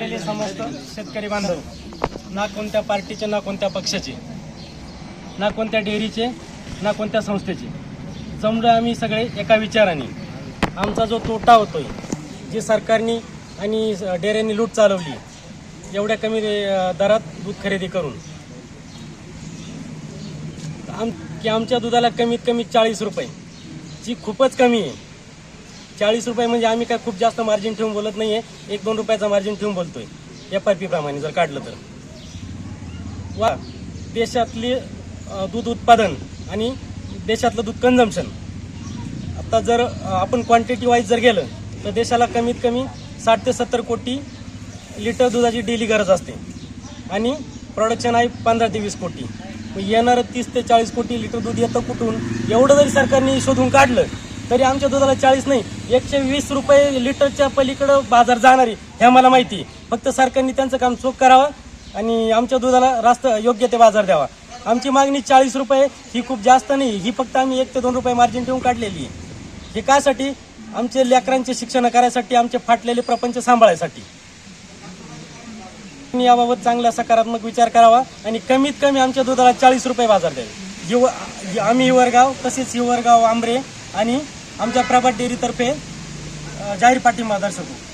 जमलेले समस्त शेतकरी बांधव. ना कोणत्या पार्टीचे ना कोणत्या पक्षाचे. ना कोणत्या डेअरीचे ना कोणत्या संस्थेचे. जमलो आम्ही सगळे एका विचाराने. आमचा जो तोटा होतोय जे सरकारने आणि डेअऱ्यांनी लूट चालवली एवढ्या कमी दरात दूध खरेदी करून. आम की आमच्या दुधाला कमीत कमी चाळीस रुपये जी खूपच कमी आहे. चाळीस रुपये म्हणजे आम्ही काय खूप जास्त मार्जिन ठेवून बोलत नाही आहे एक दोन रुपयाचा मार्जिन ठेवून बोलतोय. एफ आर पी प्रमाणे जर काढलं तर. वा देशातले दूध उत्पादन आणि देशातलं दूध कन्झम्पशन आता जर आपण क्वांटिटी वाईज जर गेलं तर देशाला कमीत कमी साठ ते सत्तर कोटी लिटर दुधाची डेली गरज असते. आणि प्रोडक्शन आहे पंधरा ते वीस कोटी. मग येणारं तीस ते चाळीस कोटी लिटर दूध येतं कुठून? एवढं जरी सरकारने शोधून काढलं तरी आमच्या दुधाला चाळीस नाही एकशे वीस रुपये लिटरच्या पलीकडं बाजार जाणार आहे हे आम्हाला माहिती आहे. फक्त सरकारने त्यांचं काम चोख करावं आणि आमच्या दुधाला रास्त योग्य ते बाजार द्यावा. आमची मागणी चाळीस रुपये ही खूप जास्त नाही ही फक्त आम्ही एक ते दोन रुपये मार्जिन ठेवून काढलेली आहे. हे कायसाठी आमचे लेकरांचे शिक्षण करायसाठी आमचे फाटलेले प्रपंच सांभाळायसाठी. याबाबत चांगला सकारात्मक विचार करावा आणि कमीत कमी आमच्या दुधाला चाळीस रुपये बाजार द्यावे. युव आम्ही हिवरगाव तसेच युवरगाव आंबरे आणि आमच्या प्रभात डेअरीतर्फे जाहीर पाठिंबा दर्शवतो